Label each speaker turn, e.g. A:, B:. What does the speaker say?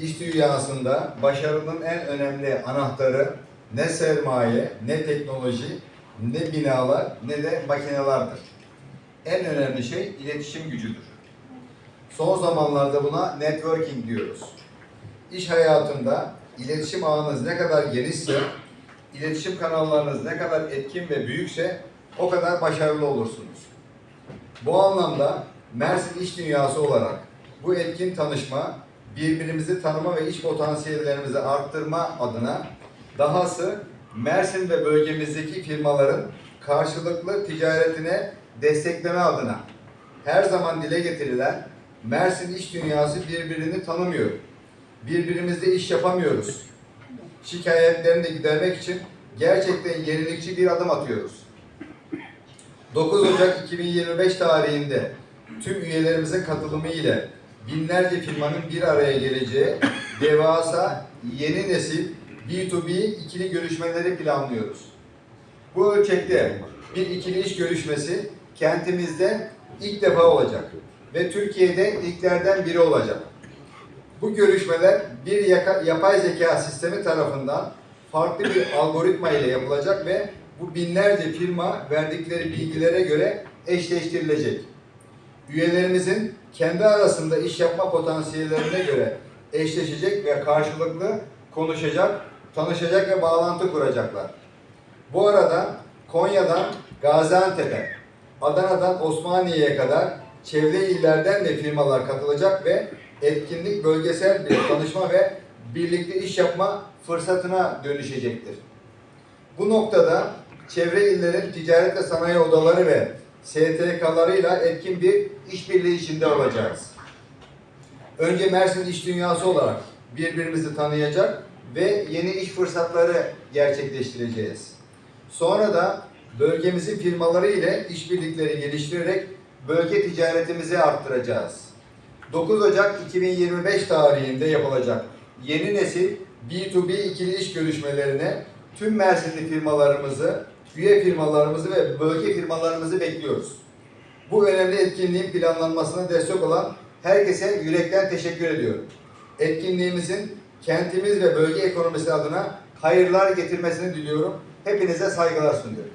A: İş dünyasında başarının en önemli anahtarı ne sermaye, ne teknoloji, ne binalar, ne de makinelerdir. En önemli şey iletişim gücüdür. Son zamanlarda buna networking diyoruz. İş hayatında iletişim ağınız ne kadar genişse, iletişim kanallarınız ne kadar etkin ve büyükse o kadar başarılı olursunuz. Bu anlamda Mersin İş Dünyası olarak bu etkin tanışma, birbirimizi tanıma ve iş potansiyellerimizi arttırma adına dahası Mersin ve bölgemizdeki firmaların karşılıklı ticaretine destekleme adına her zaman dile getirilen Mersin iş dünyası birbirini tanımıyor. Birbirimizle iş yapamıyoruz. Şikayetlerini de gidermek için gerçekten yenilikçi bir adım atıyoruz. 9 Ocak 2025 tarihinde tüm üyelerimizin katılımı ile binlerce firmanın bir araya geleceği devasa yeni nesil B2B ikili görüşmeleri planlıyoruz. Bu ölçekte bir ikili iş görüşmesi kentimizde ilk defa olacak ve Türkiye'de ilklerden biri olacak. Bu görüşmeler bir yaka- yapay zeka sistemi tarafından farklı bir algoritma ile yapılacak ve bu binlerce firma verdikleri bilgilere göre eşleştirilecek. Üyelerimizin kendi arasında iş yapma potansiyellerine göre eşleşecek ve karşılıklı konuşacak, tanışacak ve bağlantı kuracaklar. Bu arada Konya'dan Gaziantep'e, Adana'dan Osmaniye'ye kadar çevre illerden de firmalar katılacak ve etkinlik bölgesel bir tanışma ve birlikte iş yapma fırsatına dönüşecektir. Bu noktada çevre illerin ticaret ve sanayi odaları ve STK'larıyla etkin bir işbirliği içinde olacağız. Önce Mersin İş Dünyası olarak birbirimizi tanıyacak ve yeni iş fırsatları gerçekleştireceğiz. Sonra da bölgemizin firmaları ile işbirlikleri geliştirerek bölge ticaretimizi arttıracağız. 9 Ocak 2025 tarihinde yapılacak yeni nesil B2B ikili iş görüşmelerine tüm Mersinli firmalarımızı, üye firmalarımızı ve bölge firmalarımızı bekliyoruz. Bu önemli etkinliğin planlanmasına destek olan herkese yürekten teşekkür ediyorum. Etkinliğimizin kentimiz ve bölge ekonomisi adına hayırlar getirmesini diliyorum. Hepinize saygılar sunuyorum.